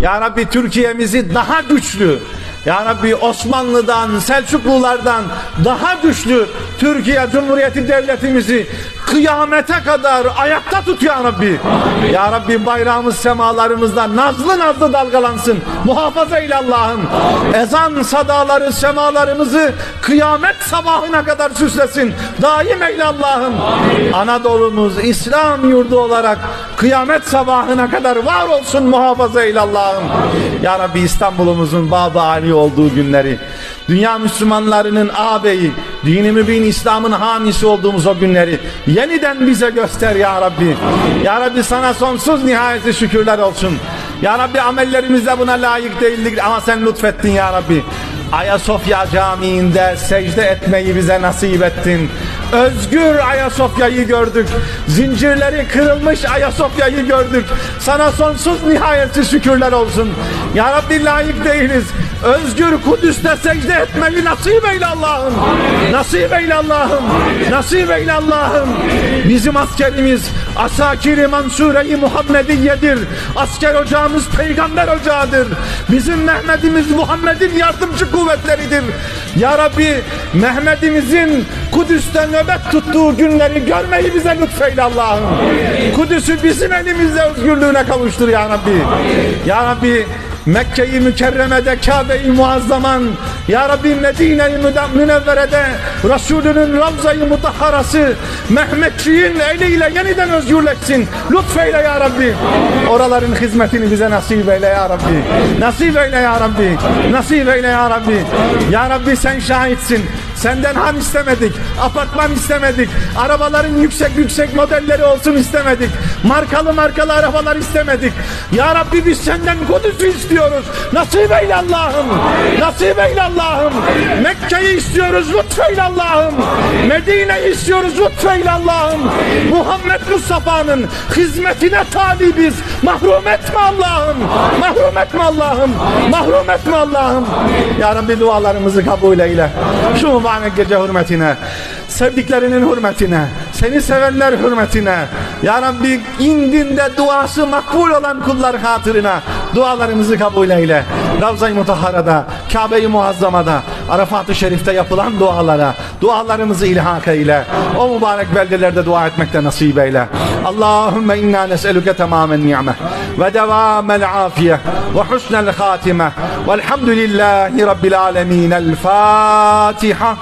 Ya Rabbi Türkiye'mizi daha güçlü, Ya Rabbi Osmanlı'dan, Selçuklulardan daha güçlü Türkiye Cumhuriyeti Devletimizi kıyamete kadar ayakta tut Ya Rabbi. Ya Rabbi bayrağımız semalarımızda nazlı nazlı dalgalansın. Muhafaza eyle Allah'ım. Ezan sadaları semalarımızı kıyamet sabahına kadar süslesin. Daim eyle Allah'ım. Anadolu'muz İslam yurdu olarak kıyamet sabahına kadar var olsun muhafaza eyle Allah'ım. Ya Rabbi İstanbul'umuzun Bab-ı Ali olduğu günleri, dünya Müslümanlarının ağabeyi, dini mübin İslam'ın hamisi olduğumuz o günleri yeniden bize göster ya Rabbi. Ya Rabbi sana sonsuz nihayeti şükürler olsun. Ya Rabbi amellerimizde buna layık değildik ama sen lütfettin ya Rabbi. Ayasofya Camii'nde secde etmeyi bize nasip ettin. Özgür Ayasofya'yı gördük. Zincirleri kırılmış Ayasofya'yı gördük. Sana sonsuz nihayetsiz şükürler olsun. Ya Rabbi layık değiliz. Özgür Kudüs'te secde etmeyi nasip eyle Allah'ım. Nasip eyle Allah'ım. Nasip eyle Allah'ım. Bizim askerimiz Asakiri Mansure-i Muhammediye'dir. Asker ocağımız peygamber ocağıdır. Bizim Mehmet'imiz Muhammed'in yardımcı kuvvetleridir. Ya Rabbi Mehmet'imizin Kudüs'te nöbet tuttuğu günleri görmeyi bize lütfeyle Allah'ım. Kudüs'ü bizim elimizde özgürlüğüne kavuştur ya Rabbi. Ya Rabbi Mekke'yi mükerremede Kabe'yi muazzaman Ya Rabbi Medine'yi müde- münevverede Resulünün Ravza-i Mutahharası Mehmetçiğin eliyle yeniden özgürleşsin. Lütfeyle ya Rabbi. Oraların hizmetini bize nasip eyle ya Rabbi. Nasip eyle ya Rabbi. Nasip eyle ya Rabbi. Ya Rabbi sen şahitsin Senden han istemedik, apartman istemedik, arabaların yüksek yüksek modelleri olsun istemedik, markalı markalı arabalar istemedik. Ya Rabbi biz senden Kudüs'ü istiyoruz. Nasip eyle Allah'ım. Nasip eyle Allah'ım. Mekke'yi istiyoruz lütfeyle Allah'ım. Medine'yi istiyoruz lütfeyle Allah'ım. Muhammed Mustafa'nın hizmetine talibiz. Mahrum etme Allah'ım. Mahrum etme Allah'ım. Mahrum etme Allah'ım. Ya Rabbi dualarımızı kabul eyle. Şu mübarek gece hürmetine, sevdiklerinin hürmetine, seni sevenler hürmetine, Ya Rabbi indinde duası makbul olan kullar hatırına dualarımızı kabul eyle. Ravza-i Mutahhara'da, Kabe-i Muazzama'da, Arafat-ı Şerif'te yapılan dualara, dualarımızı ilhak eyle. O mübarek beldelerde dua etmekte nasip eyle. Allahümme inna nes'eluke tamamen ni'me ve devamel afiye ve husnel hatime velhamdülillahi rabbil alemin. El Fatiha.